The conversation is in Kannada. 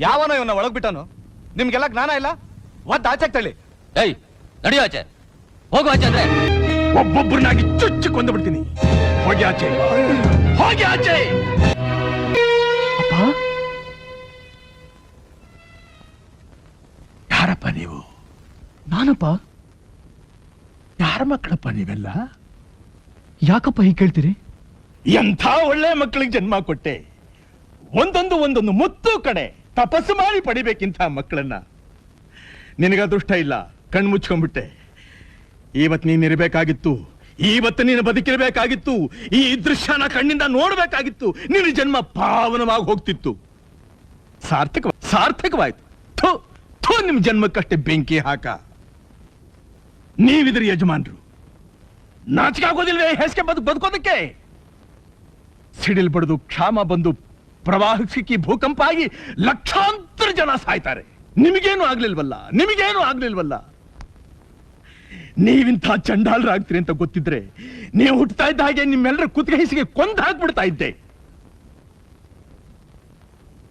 ಯಾವನೋ ಇವನ ಒಳಗ್ ಬಿಟ್ಟನು? ನಿಮ್ಗೆಲ್ಲ ಜ್ಞಾನ ಇಲ್ಲ? ಒದ್ದ ಆಚೆ ತಳ್ಳಿ. ಏಯ್ ನಡಿಯೋ ಆಚೆ. ಹೋಗು ಆಚೆ ಅಂದ್ರೆ. ಒಬ್ಬೊಬ್ಬರನ್ನಾಗಿ ಚುಚ್ಚಿ ಕೊಂದು ಬಿಡ್ತೀನಿ. ಹೋಗಿ ಆಚೆ. ಹೋಗಿ ಆಚೆ. ಯಾರಪ್ಪ ನೀವು? ನಾನಪ್ಪ? ಯಾರ ಮಕ್ಕಳಪ್ಪ ನೀವೆಲ್ಲ? ಯಾಕಪ್ಪ ಹೀಗೆ ಕೇಳ್ತೀರಿ? ಎಂಥ ಒಳ್ಳೆ ಮಕ್ಕಳಿಗೆ ಜನ್ಮ ಕೊಟ್ಟೆ. ಒಂದೊಂದು ಒಂದೊಂದು ಮುತ್ತು ಕಡೆ. ತಪಸ್ಸು ಮಾಡಿ ಪಡಿಬೇಕಿಂತ ಮಕ್ಕಳನ್ನ. ನಿನಗ ಅದೃಷ್ಟ ಇಲ್ಲ ಕಣ್ಣು ಮುಚ್ಕೊಂಡ್ಬಿಟ್ಟೆ. ಇವತ್ ನೀನ್ ಇರಬೇಕಾಗಿತ್ತು ಇವತ್ತು ನೀನು ಬದುಕಿರಬೇಕಾಗಿತ್ತು, ಈ ದೃಶ್ಯನ ಕಣ್ಣಿಂದ ನೋಡ್ಬೇಕಾಗಿತ್ತು, ನಿನ್ನ ಜನ್ಮ ಪಾವನವಾಗಿ ಹೋಗ್ತಿತ್ತು. ಸಾರ್ಥಕ, ಸಾರ್ಥಕವಾಯ್ತು. ಥು, ಥೋ, ನಿಮ್ ಜನ್ಮಕ್ಕಷ್ಟೇ ಬೆಂಕಿ ಹಾಕ. ನೀವಿದ್ರಿ ಯಜಮಾನ್ರು. ನಾಚಿಕೆ ಆಗೋದಿಲ್ವೇ ಹೆಸ್ಕೆ ಬದುಕು ಬದುಕೋದಕ್ಕೆ? ಸಿಡಿಲ್ ಬಡಿದು ಕ್ಷಾಮ ಬಂದು ಪ್ರವಾಹ ಸಿಕ್ಕಿ ಭೂಕಂಪ ಆಗಿ ಲಕ್ಷಾಂತರ ಜನ ಸಾಯ್ತಾರೆ. ನಿಮಗೇನು ಆಗ್ಲಿಲ್ವಲ್ಲ? ನಿಮಗೇನು ಆಗ್ಲಿಲ್ವಲ್ಲ? ನೀವಿಂಥ ಚಂಡಾಲರಾಗ್ತೀರಿ ಅಂತ ಗೊತ್ತಿದ್ರೆ, ನೀವು ಹುಟ್ಟತಾ ಇದ್ದ ಹಾಗೆ ನಿಮ್ಮೆಲ್ಲರ ಕುತ್ತಿಗೆ ಹಿಸಿಗೆ ಕೊಂದು ಹಾಕ್ಬಿಡ್ತಾ ಇದ್ದೆ.